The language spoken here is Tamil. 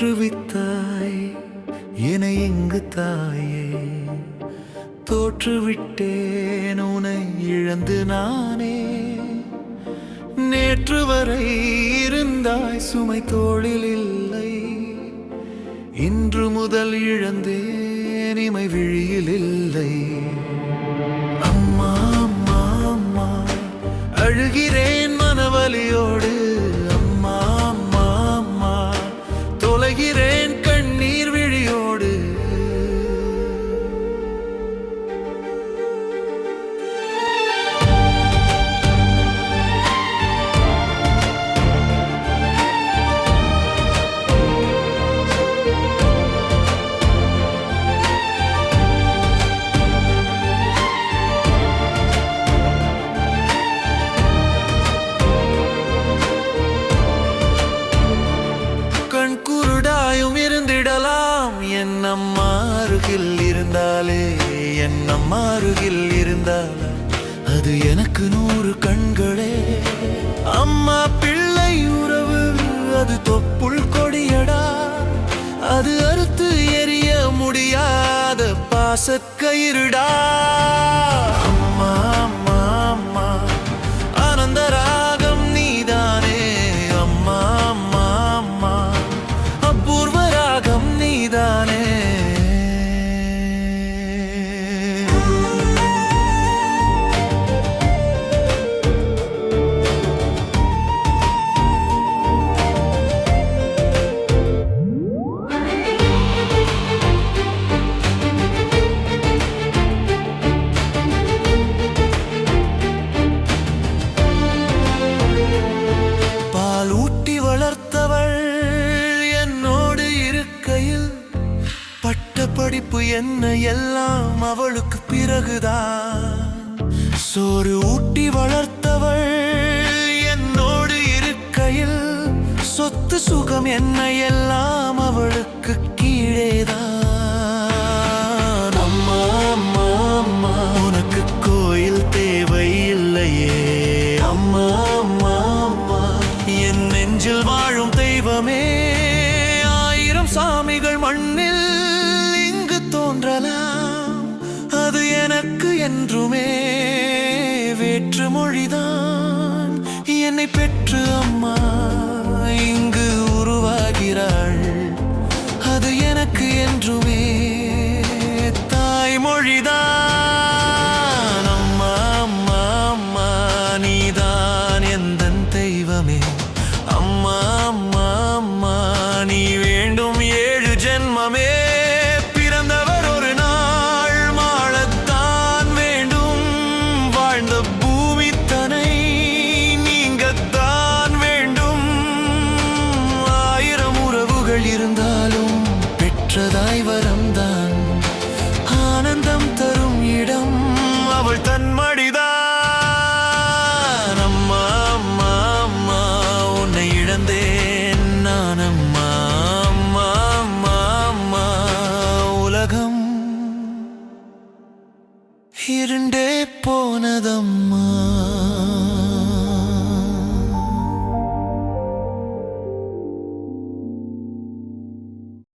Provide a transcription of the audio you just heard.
தோற்றுவித்தாய். என எங்கு தாயே. தோற்றுவிட்டேன் உனை இழந்து நானே. நேற்று வரை இருந்தாய் சுமை தோளில் இல்லை. இன்று முதல் இழந்தேன் இமை விழியில் இல்லை. அம்மா அம்மா அம்மா அழுகிறேன் மனவலியோடு. அம்மா அருகில் இருந்தால் அது எனக்கு நூறு கண்களே. அம்மா பிள்ளை உறவு அது தொப்புள் கொடியடா. அது அறுத்து எரிய முடியாத பாசக்கயிறுடா. அம்மா. பட்ட என்ன எல்லாம் அவளுக்கு பிறகுதான் சோறு ஊட்டி வளர்த்தவள் என்னோடு இருக்கையில் சொத்து சுகம் என்ன எல்லாம் அவளுக்கு கீழேதான் அம்மா அம்மா அம்மா உனக்கு கோயில் தேவை இல்லையே அம்மா அம்மா அம்மா என் நெஞ்சில் வாழும் தெய்வமே. ஆயிரம் சாமிகள் மண்ணில் தோன்றலாம். அது எனக்கு என்றுமே வேற்று மொழிதான். என்னை பெற்று அம்மா. bir